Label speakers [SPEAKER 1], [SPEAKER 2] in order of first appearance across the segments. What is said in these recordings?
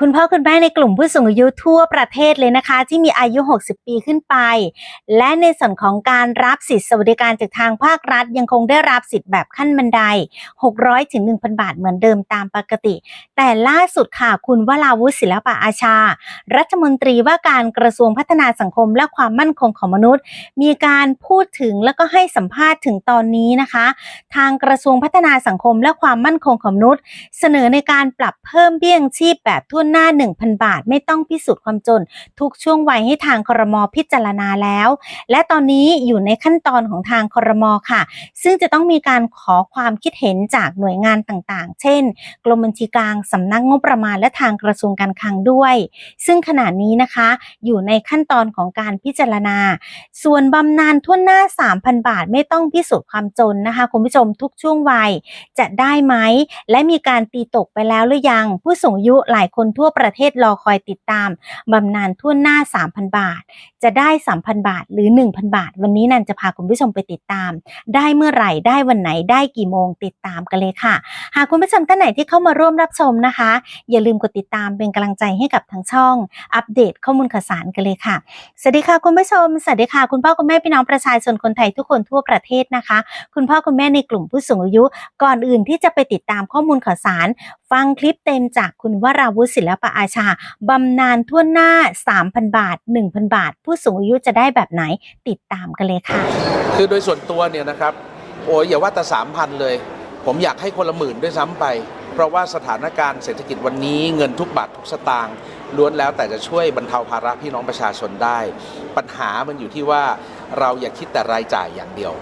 [SPEAKER 1] คุณพ่อคุณแม่ในกลุ่มผู้สูงอายุทั่วประเทศเลยนะคะ ที่มีอายุ 60 ปีขึ้นไป และในส่วนของการรับสิทธิสวัสดิการจากทางภาครัฐ ยังคงได้รับสิทธิ์แบบขั้นบันได 600ถึง1,000 บาทเหมือนเดิมตามปกติ แต่ล่าสุดค่ะคุณวราวุฒิศิลปะอาชา รัฐมนตรีว่าการกระทรวงพัฒนาสังคมและความมั่นคงของมนุษย์ มีการพูดถึงแล้วก็ให้สัมภาษณ์ถึงตอนนี้นะคะ ทางกระทรวงพัฒนาสังคมและความมั่นคงของมนุษย์ เสนอในการปรับเพิ่มเบี้ยงชีพแบบทั่วหน้า 1,000 บาท ไม่ต้องพิสูจน์ความจน ทุกช่วงวัยให้ทางครมพิจารณาแล้ว และตอนนี้อยู่ในขั้นตอนของทางครมค่ะ ซึ่งจะต้องมีการขอความคิดเห็นจากหน่วยงานต่างๆ เช่น กรมบัญชีกลางสำนักงบประมาณและทางกระทรวงการคลังด้วย ซึ่งขณะนี้นะคะอยู่ในขั้นตอนของการพิจารณา ส่วนบำนาญทั่วหน้า 3,000 บาท ไม่ต้องพิสูจน์ความจนนะคะคุณผู้ชมทุกช่วงวัยจะได้ไหม และมีการตีตกไปแล้วหรือยัง ผู้สูงอายุหลายคนทั่วประเทศรอคอยติดตามบำนาญทั่วหน้า 3,000 บาท จะได้ 3,000 บาทหรือ 1,000 บาท วันนี้นันจะพาคุณผู้ชมไปติดตาม ได้เมื่อไหร่ได้วันไหนได้กี่โมงติดตามกันเลยค่ะ หากคุณผู้ชมท่านไหนที่เข้ามาร่วมรับชมนะคะ อย่าลืมกดติดตามเป็นกำลังใจให้กับทางช่อง อัปเดตข้อมูลข่าวสารกันเลยค่ะสวัสดีค่ะคุณผู้ชมสวัสดีค่ะคุณพ่อคุณแม่พี่น้องประชาชนคนไทยทุกคนทั่วประเทศนะคะ คุณพ่อคุณแม่ในกลุ่มผู้สูงอายุ ก่อนอื่นที่จะไปติดตามข้อมูลข่าวสาร ฟังคลิปเต็มจากคุณวราวุฒิศิลและปะอาชาบำนาญทั่วหน้า 3,000 บาท 1,000 บาท ผู้สูงอายุจะได้แบบไหนติดตามกันเลยค่ะ
[SPEAKER 2] คือโดยส่วนตัวเนี่ยนะครับ โอ้ยอย่าว่าแต่สามพันเลย ผมอยากให้คนละหมื่นด้วยซ้ำไป เพราะว่าสถานการณ์เศรษฐกิจวันนี้เงินทุกบาททุกสตางค์ล้วนแล้วแต่จะช่วยบรรเทาภาระพี่น้องประชาชนได้ ปัญหามันอยู่ที่ว่าเราอย่าคิดแต่รายจ่ายอย่างเดียว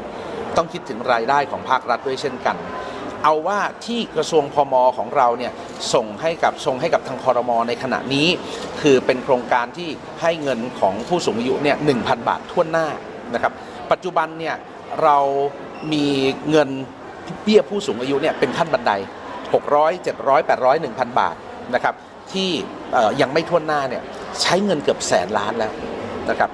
[SPEAKER 2] ต้องคิดถึงรายได้ของภาครัฐด้วยเช่นกัน เอาว่าที่กระทรวงพมของเราเนี่ยส่งให้กับส่งให้กับทางคอรมอในขณะนี้ คือเป็นโครงการที่ให้เงินของผู้สูงอายุเนี่ยหนึ่งพันบาททั่วหน้านะครับ ปัจจุบันเนี่ยเรามีเงินเบี้ยผู้สูงอายุเนี่ยเป็นขั้นบันได 600 700 800 1,000 บาทนะครับที่ยังไม่ทั่วหน้าเนี่ยใช้เงินเกือบแสนล้านแล้วนะครับ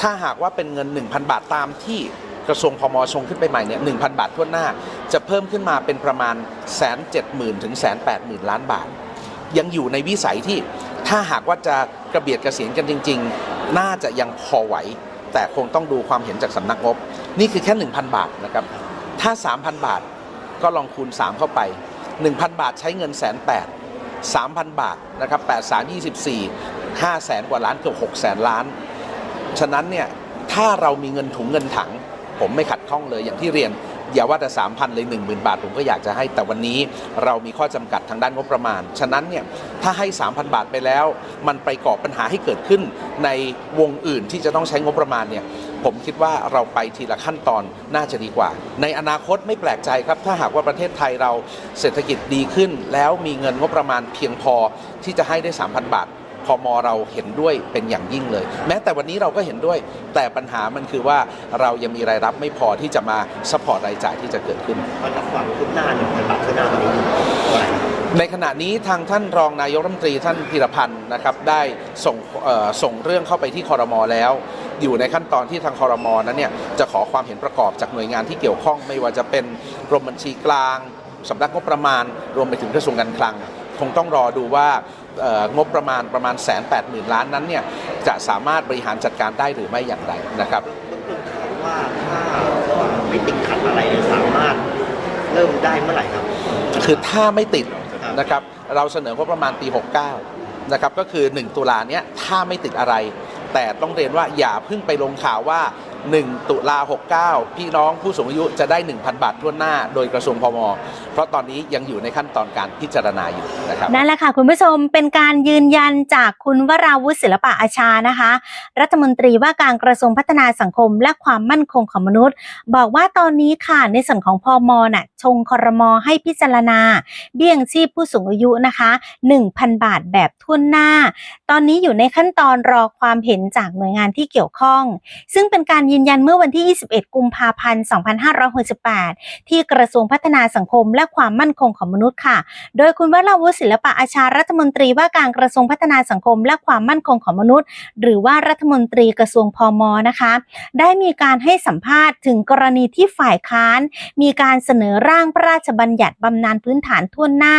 [SPEAKER 2] ถ้าหากว่าเป็นเงิน 1,000 บาทตามที่กระทรวงพมชงขึ้นไปใหม่เนี่ย1,000บาททั่วหน้า จะเพิ่มขึ้นมาเป็นประมาณแสนเจ็ดหมื่นถึงแสนแปดหมื่นล้านบาท ยังอยู่ในวิสัยที่ถ้าหากว่าจะกระเบียดกระเสียนกันจริง ๆ น่าจะยังพอไหว แต่คงต้องดูความเห็นจากสำนักงบ นี่คือแค่ 1,000 บาทนะครับ ถ้า 3,000 บาทก็ลองคูณ 3 เข้าไป 1,000 บาทใช้เงินแสนแปด3,000บาทนะครับ8 3 24 5แสนกว่าล้านเกือบ6แสนล้าน ฉะนั้นเนี่ยถ้าเรามีเงินถุงเงินถัง ผมไม่ขัดข้องเลยอย่างที่เรียน อย่าว่าแต่ 3,000 เลย 10,000 บาท ผมก็อยากจะให้ แต่วันนี้เรามีข้อจำกัดทางด้านงบประมาณ ฉะนั้นเนี่ยถ้าให้ 3,000 บาทไปแล้ว มันไปก่อปัญหาให้เกิดขึ้นในวงอื่นที่จะต้องใช้งบประมาณเนี่ยผมคิดว่าเราไปทีละขั้นตอนน่าจะดีกว่า ในอนาคตไม่แปลกใจครับ ถ้าหากว่าประเทศไทยเราเศรษฐกิจดีขึ้น แล้วมีเงินงบประมาณเพียงพอที่จะให้ได้ 3,000 บาท พมเราเห็นด้วยเป็นอย่างยิ่งเลย แม้แต่วันนี้เราก็เห็นด้วย แต่ปัญหามันคือว่าเรายังมีรายรับไม่พอที่จะมาสปอร์ตรายจ่ายที่จะเกิดขึ้น
[SPEAKER 3] มันกับความคืบหน้าหนึ่งพันบาทคืบหน้าตอนนี้อะไร
[SPEAKER 2] ในขณะนี้ทางท่านรองนายกรัฐมนตรีท่านพิรพันธ์นะครับได้ส่งเอ่อส่งเรื่องเข้าไปที่คอรมอแล้ว อยู่ในขั้นตอนที่ทางคอรมอนั้นเนี่ยจะขอความเห็นประกอบจากหน่วยงานที่เกี่ยวข้อง ไม่ว่าจะเป็นกรมบัญชีกลางสำนักงบประมาณรวมไปถึงกระทรวงการคลัง คงต้องรอดูว่าเอ่องบประมาณประมาณแสนแปดหมื่นล้านนั้นเนี่ยจะสามารถบริหารจัดการได้หรือไม่อย่างไรนะครับ
[SPEAKER 3] ว่าถ้าไม่ติดขัดอะไรเนี่ยสามารถเริ่มได้เมื่อไหร่ครับ
[SPEAKER 2] คือถ้าไม่ติด
[SPEAKER 3] ครับ
[SPEAKER 2] นะครับเราเสนองบประมาณปี 69นะครับก็คือ 1 ตุลาเนี้ยถ้าไม่ติดอะไร แต่ต้องเรียนว่าอย่าเพิ่งไปลงข่าวว่า 1 ตุลา 69 พี่น้องผู้สูงอายุจะได้ 1,000 บาททั่วหน้า โดยกระทรวงพม เพราะตอนนี้ยังอยู่ในขั้นตอนการพิจารณาอยู่นะครับ
[SPEAKER 1] นั่นแหละค่ะ คุณผู้ชมเป็นการยืนยันจากคุณวราวุฒิศิลปะอาชานะคะ รัฐมนตรีว่าการกระทรวงพัฒนาสังคมและความมั่นคงของมนุษย์ บอกว่าตอนนี้ค่ะในส่วนของพอมน่ะชงคอรมอให้พิจารณา เบี้ยยังชีพผู้สูงอายุนะคะ 1,000 บาทแบบทั่วหน้า ตอนนี้อยู่ในขั้นตอนรอความเห็นจากหน่วยงานที่เกี่ยวข้อง ซึ่งเป็นการยืนยันเมื่อวันที่ 21 กุมภาพันธ์ 2568 ที่กระทรวงพัฒนาสังคมและความมั่นคงของมนุษย์ค่ะ โดยคุณวราวุฒิศิลปะอาชารัฐมนตรีว่าการกระทรวงพัฒนาสังคม และความมั่นคงของมนุษย์ หรือว่ารัฐมนตรีกระทรวงพอมนะคะ ได้มีการให้สัมภาษณ์ถึงกรณีที่ฝ่ายค้าน มีการเสนอร่างพระราชบัญญัติบำนาญพื้นฐานทั่วหน้า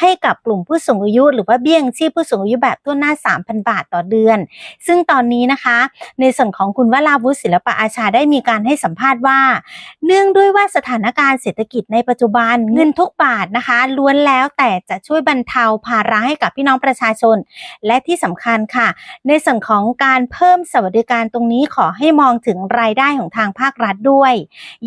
[SPEAKER 1] ให้กับกลุ่มผู้สูงอายุ หรือว่าเบี้ยงชีพผู้สูงอายุแบบทั่วหน้า 3,000 บาทต่อเดือน ซึ่งตอนนี้นะคะ ในส่วนของคุณวราวุฒิศิลปะอาชาได้มีการให้สัมภาษณ์ว่า เนื่องด้วยว่าสถานการณ์เศรษฐกิจในปัจจุบันเงินทุกบาทนะคะล้วนแล้วแต่จะช่วยบรรเทาภาระให้กับพี่น้องประชาชน และที่สำคัญค่ะ ในส่วนของการเพิ่มสวัสดิการตรงนี้ขอให้มองถึงรายได้ของทางภาครัฐด้วย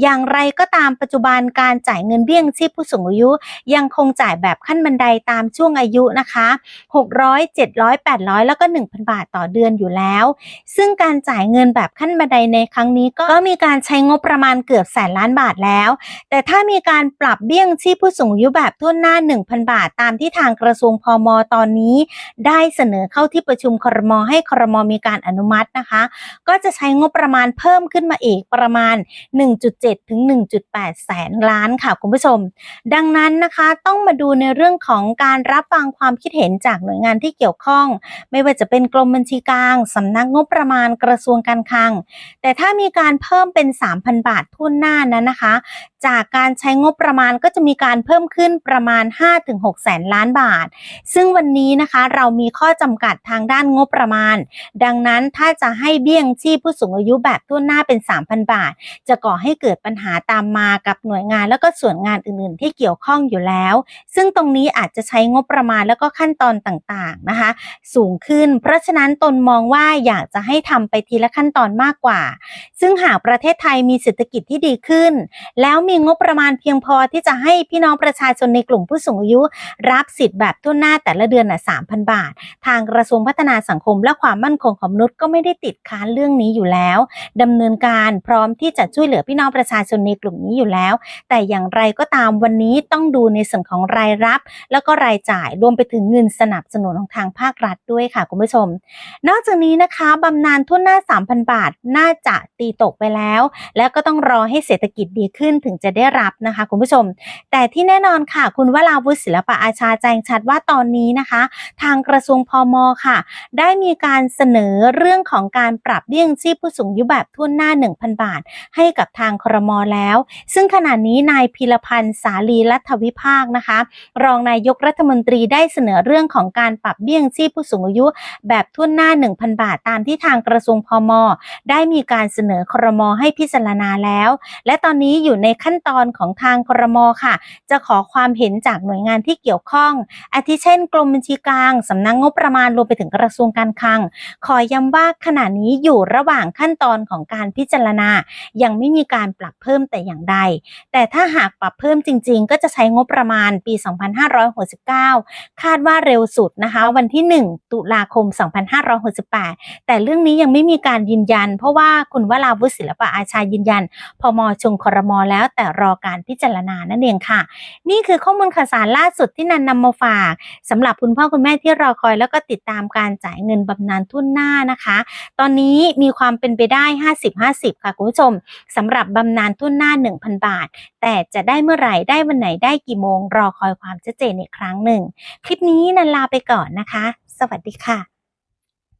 [SPEAKER 1] อย่างไรก็ตามปัจจุบันการจ่ายเงินเบี้ยงชีพผู้สูงอายุ ยังคงจ่ายแบบขั้นบันไดตามช่วงอายุนะคะ600 700 800 แล้วก็ 1,000 บาทต่อเดือนอยู่แล้ว ซึ่งการจ่ายเงินแบบขั้นบันไดในครั้งั้งนี้ก็มีการใช้งบประมาณเกือบแสนล้านบาทแล้ว แต่ถ้ามีการปรับเบี้ยงชีพผู้สูงอายุแบบทั่วหน้า 1,000 บาท ตามที่ทางกระทรวงพมตอนนี้ ได้เสนอเข้าที่ประชุมครมให้ครมมีการอนุมัตินะคะ ก็จะใช้งบประมาณเพิ่มขึ้นมาอีกประมาณ 1.7 ถึง 1.8 แสนล้านค่ะคุณผู้ชม ดังนั้นนะคะต้องมาดูในเรื่องของการรับฟังความคิดเห็นจากหน่วยงานที่เกี่ยวข้อง ไม่ว่าจะเป็นกรมบัญชีกลางสำนักงบประมาณกระทรวงการคลัง แต่ถ้ามีการเพิ่มเป็น 3,000 บาททุนหน้านั้นนะคะ จากการใช้งบประมาณก็จะมีการเพิ่มขึ้นประมาณ 5-6 แสนล้านบาท ซึ่งวันนี้นะคะเรามีข้อจำกัดทางด้านงบประมาณ ดังนั้นถ้าจะให้เบี้ยงชีพผู้สูงอายุแบบทุนหน้าเป็น 3,000 บาท จะก่อให้เกิดปัญหาตามมากับหน่วยงานแล้วก็ส่วนงานอื่น ๆ ที่เกี่ยวข้องอยู่แล้ว ซึ่งตรงนี้อาจจะใช้งบประมาณแล้วก็ขั้นตอนต่างๆนะคะ สูงขึ้น เพราะฉะนั้นตนมองว่าอยากจะให้ทำไปทีละขั้นตอนมากกว่า ซึ่งหากประเทศไทยมีเศรษฐกิจที่ดีขึ้น แล้วมีงบประมาณเพียงพอที่จะให้พี่น้องประชาชนในกลุ่มผู้สูงอายุ รับสิทธิ์แบบทั่วหน้าแต่ละเดือนน่ะ3,000บาท ทางกระทรวงพัฒนาสังคมและความมั่นคงของมนุษย์ก็ไม่ได้ติดค้านเรื่องนี้อยู่แล้วดำเนินการพร้อมที่จะช่วยเหลือพี่น้องประชาชนในกลุ่มนี้อยู่แล้ว แต่อย่างไรก็ตามวันนี้ต้องดูในส่วนของรายรับ แล้วก็รายจ่ายรวมไปถึงเงินสนับสนุนของทางภาครัฐด้วยค่ะคุณผู้ชม นอกจากนี้นะคะบำนาญทุนหน้า 3,000 บาท น่าจะตีตกไปแล้ว แล้วก็ต้องรอให้เศรษฐกิจดีขึ้นถึงจะได้รับนะคะคุณผู้ชม แต่ที่แน่นอนค่ะ คุณวราวุฒิศิลปะอาชาแจ้งชัดว่าตอนนี้นะคะ ทางกระทรวงพมค่ะ ได้มีการเสนอเรื่องของการปรับเบี้ยยังชีพผู้สูงอายุแบบทุนหน้า 1,000 บาท ให้กับทางครมแล้ว ซึ่งขณะนี้นายพิรพันธ์สาลีรัฐวิภาคนะคะ รองนายกรัฐมนตรีได้เสนอเรื่องของการปรับเบี้ยยังชีพผู้สูงอายุแบบทุนหน้า 1,000 บาท ตามที่ทางกระทรวงพมได้มีการเสนอครมให้พิจารณาแล้ว และตอนนี้อยู่ในขั้น้นตอนของทางครมค่ะ จะขอความเห็นจากหน่วยงานที่เกี่ยวข้อง อาทิเช่น กรมบัญชีกลางสำนักงบประมาณรวมไปถึงกระทรวงการคลัง ขอย้ำว่าขณะนี้อยู่ระหว่างขั้นตอนของการพิจารณา ยังไม่มีการปรับเพิ่มแต่อย่างใด แต่ถ้าหากปรับเพิ่มจริง ๆ ก็จะใช้งบประมาณปี 2569 คาดว่าเร็วสุดนะคะ วันที่ 1 ตุลาคม 2568 แต่เรื่องนี้ยังไม่มีการยืนยัน เพราะว่าคุณวราวุฒิศิลปะอาชายืนยัน พมชงครมแล้วแต่รอการพิจารณานั่นเองค่ะ นี่คือข้อมูลข่าวสารล่าสุดที่นันนำมาฝากสำหรับคุณพ่อคุณแม่ที่รอคอยแล้วก็ติดตามการจ่ายเงินบำนาญทุนหน้านะคะ ตอนนี้มีความเป็นไปได้ 50-50 ค่ะคุณผู้ชมสำหรับบำนาญทุนหน้า 1,000 บาท แต่จะได้เมื่อไหร่ได้วันไหนได้กี่โมง รอคอยความชัดเจนอีกครั้งหนึ่ง คลิปนี้นันลาไปก่อนนะคะ สวัสดีค่ะ